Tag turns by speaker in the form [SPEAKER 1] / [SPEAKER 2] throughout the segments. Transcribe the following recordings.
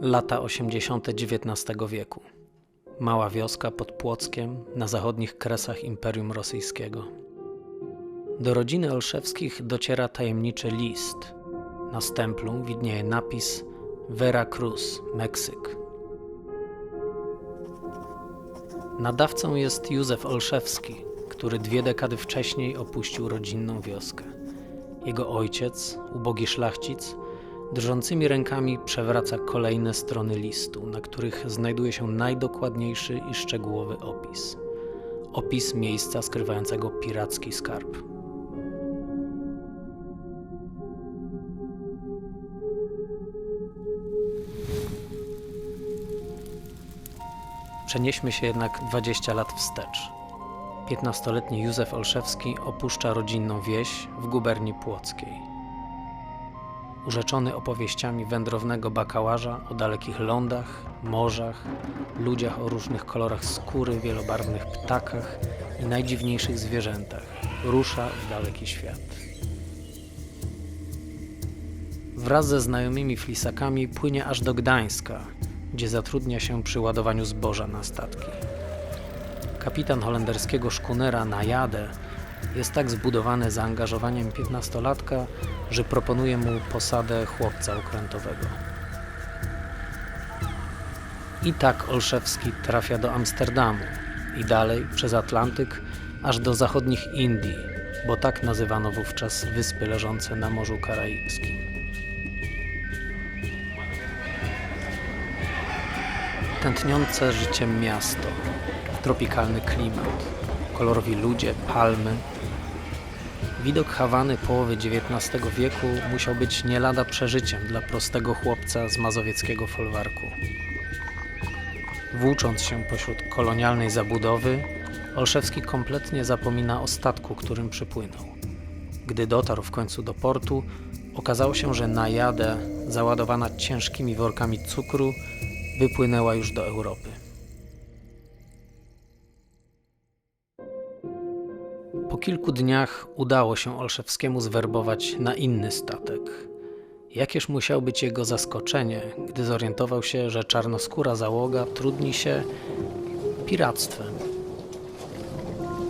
[SPEAKER 1] Lata 80. XIX wieku. Mała wioska pod Płockiem na zachodnich kresach Imperium Rosyjskiego. Do rodziny Olszewskich dociera tajemniczy list. Na stemplu widnieje napis Veracruz, Meksyk. Nadawcą jest Józef Olszewski, który dwie dekady wcześniej opuścił rodzinną wioskę. Jego ojciec, ubogi szlachcic, drżącymi rękami przewraca kolejne strony listu, na których znajduje się najdokładniejszy i szczegółowy opis. Opis miejsca skrywającego piracki skarb. Przenieśmy się jednak 20 lat wstecz. 15-letni Józef Olszewski opuszcza rodzinną wieś w guberni płockiej. Urzeczony opowieściami wędrownego bakałaża o dalekich lądach, morzach, ludziach o różnych kolorach skóry, wielobarwnych ptakach i najdziwniejszych zwierzętach, rusza w daleki świat. Wraz ze znajomymi flisakami płynie aż do Gdańska, gdzie zatrudnia się przy ładowaniu zboża na statki. Kapitan holenderskiego szkunera Najadę jest tak zbudowany zaangażowaniem piętnastolatka, że proponuje mu posadę chłopca okrętowego. I tak Olszewski trafia do Amsterdamu i dalej przez Atlantyk aż do zachodnich Indii, bo tak nazywano wówczas wyspy leżące na Morzu Karaibskim. Tętniące życiem miasto, tropikalny klimat, kolorowi ludzie, palmy. Widok Hawany połowy XIX wieku musiał być nie lada przeżyciem dla prostego chłopca z mazowieckiego folwarku. Włócząc się pośród kolonialnej zabudowy, Olszewski kompletnie zapomina o statku, którym przypłynął. Gdy dotarł w końcu do portu, okazało się, że najadę, załadowana ciężkimi workami cukru, wypłynęła już do Europy. Po kilku dniach udało się Olszewskiemu zwerbować na inny statek. Jakież musiał być jego zaskoczenie, gdy zorientował się, że czarnoskóra załoga trudni się piractwem.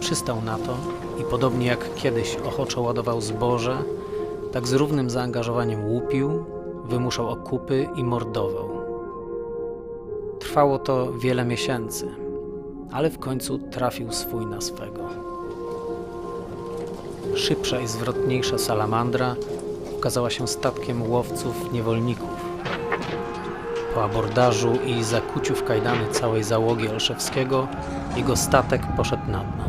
[SPEAKER 1] Przystał na to i podobnie jak kiedyś ochoczo ładował zboże, tak z równym zaangażowaniem łupił, wymuszał okupy i mordował. Trwało to wiele miesięcy, ale w końcu trafił swój na swego. Szybsza i zwrotniejsza salamandra okazała się statkiem łowców niewolników. Po abordażu i zakuciu w kajdany całej załogi Olszewskiego, jego statek poszedł na dno.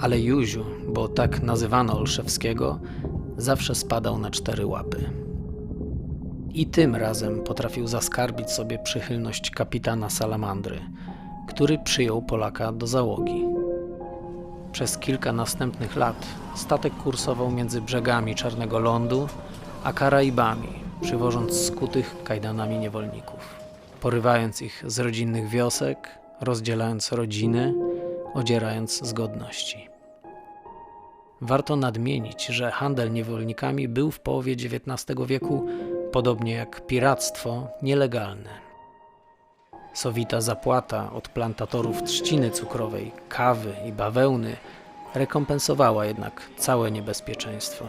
[SPEAKER 1] Ale Józiu, bo tak nazywano Olszewskiego, zawsze spadał na cztery łapy. I tym razem potrafił zaskarbić sobie przychylność kapitana Salamandry, który przyjął Polaka do załogi. Przez kilka następnych lat statek kursował między brzegami Czarnego Lądu a Karaibami, przywożąc skutych kajdanami niewolników, porywając ich z rodzinnych wiosek, rozdzielając rodziny, odzierając z godności. Warto nadmienić, że handel niewolnikami był w połowie XIX wieku, podobnie jak piractwo, nielegalny. Sowita zapłata od plantatorów trzciny cukrowej, kawy i bawełny rekompensowała jednak całe niebezpieczeństwo.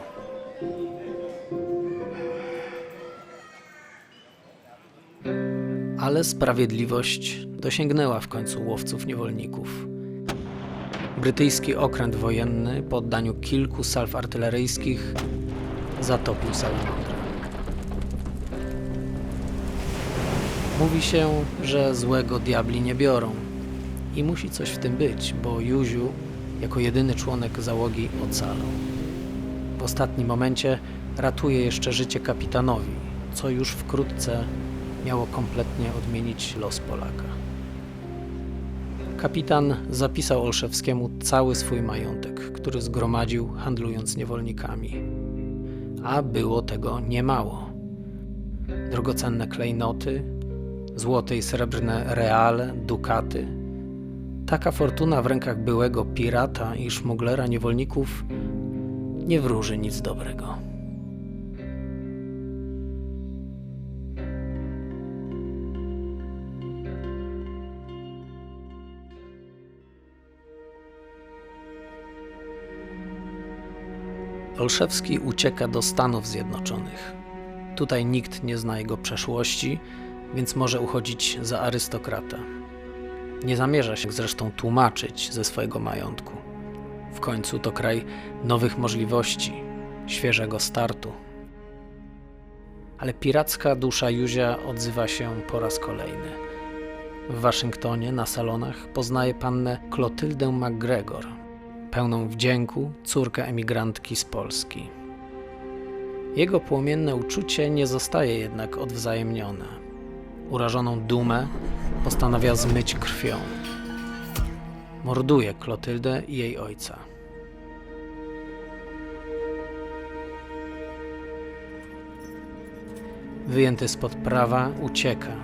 [SPEAKER 1] Ale sprawiedliwość dosięgnęła w końcu łowców niewolników. Brytyjski okręt wojenny po oddaniu kilku salw artyleryjskich zatopił salamandrę. Mówi się, że złego diabli nie biorą. I musi coś w tym być, bo Józiu, jako jedyny członek załogi, ocalał. W ostatnim momencie ratuje jeszcze życie kapitanowi, co już wkrótce miało kompletnie odmienić los Polaka. Kapitan zapisał Olszewskiemu cały swój majątek, który zgromadził handlując niewolnikami. A było tego niemało. Drogocenne klejnoty, złote i srebrne reale, dukaty. Taka fortuna w rękach byłego pirata i szmuglera niewolników nie wróży nic dobrego. Olszewski ucieka do Stanów Zjednoczonych. Tutaj nikt nie zna jego przeszłości, więc może uchodzić za arystokratę. Nie zamierza się zresztą tłumaczyć ze swojego majątku. W końcu to kraj nowych możliwości, świeżego startu. Ale piracka dusza Józia odzywa się po raz kolejny. W Waszyngtonie na salonach poznaje pannę Klotyldę McGregor, pełną wdzięku córkę emigrantki z Polski. Jego płomienne uczucie nie zostaje jednak odwzajemnione. Urażoną dumę postanawia zmyć krwią. Morduje Klotyldę i jej ojca. Wyjęty spod prawa ucieka.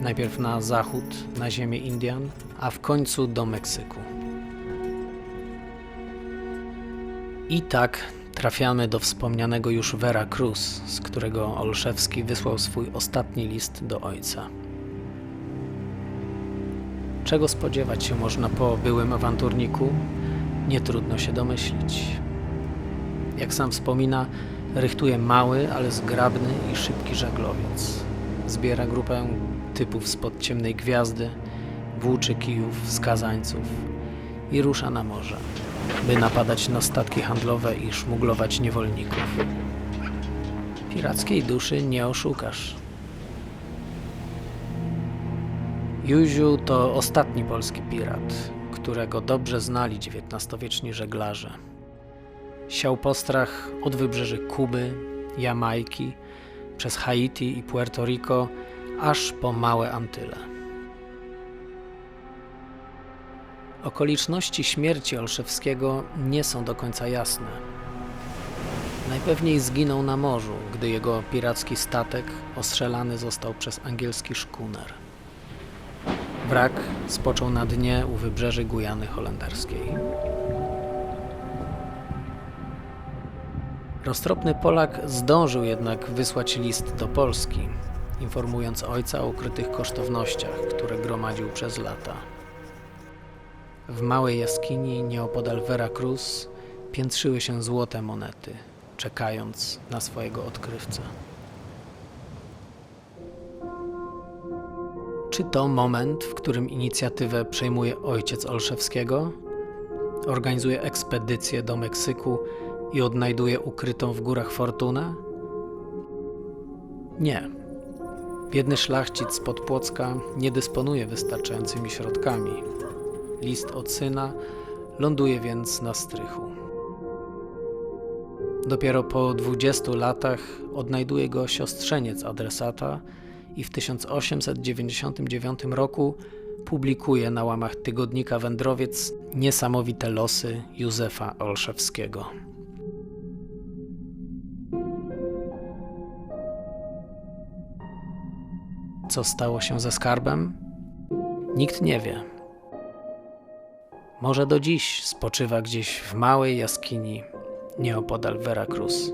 [SPEAKER 1] Najpierw na zachód, na ziemię Indian, a w końcu do Meksyku. I tak trafiamy do wspomnianego już Vera Cruz, z którego Olszewski wysłał swój ostatni list do ojca. Czego spodziewać się można po byłym awanturniku? Nie trudno się domyślić. Jak sam wspomina, rychtuje mały, ale zgrabny i szybki żaglowiec. Zbiera grupę typów spod ciemnej gwiazdy, włóczy kijów, skazańców i rusza na morze by napadać na statki handlowe i szmuglować niewolników. Pirackiej duszy nie oszukasz. Józiu to ostatni polski pirat, którego dobrze znali XIX-wieczni żeglarze. Siał postrach od wybrzeży Kuby, Jamajki, przez Haiti i Puerto Rico, aż po małe Antyle. Okoliczności śmierci Olszewskiego nie są do końca jasne. Najpewniej zginął na morzu, gdy jego piracki statek ostrzelany został przez angielski szkuner. Wrak spoczął na dnie u wybrzeży Gujany Holenderskiej. Roztropny Polak zdążył jednak wysłać list do Polski, informując ojca o ukrytych kosztownościach, które gromadził przez lata. W małej jaskini nieopodal Veracruz piętrzyły się złote monety, czekając na swojego odkrywcę. Czy to moment, w którym inicjatywę przejmuje ojciec Olszewskiego? Organizuje ekspedycję do Meksyku i odnajduje ukrytą w górach fortunę? Nie. Biedny szlachcic z Płocka nie dysponuje wystarczającymi środkami, List od syna ląduje więc na strychu. Dopiero po 20 latach odnajduje go siostrzeniec adresata i w 1899 roku publikuje na łamach tygodnika Wędrowiec niesamowite losy Józefa Olszewskiego. Co stało się ze skarbem? Nikt nie wie. Może do dziś spoczywa gdzieś w małej jaskini nieopodal Veracruz.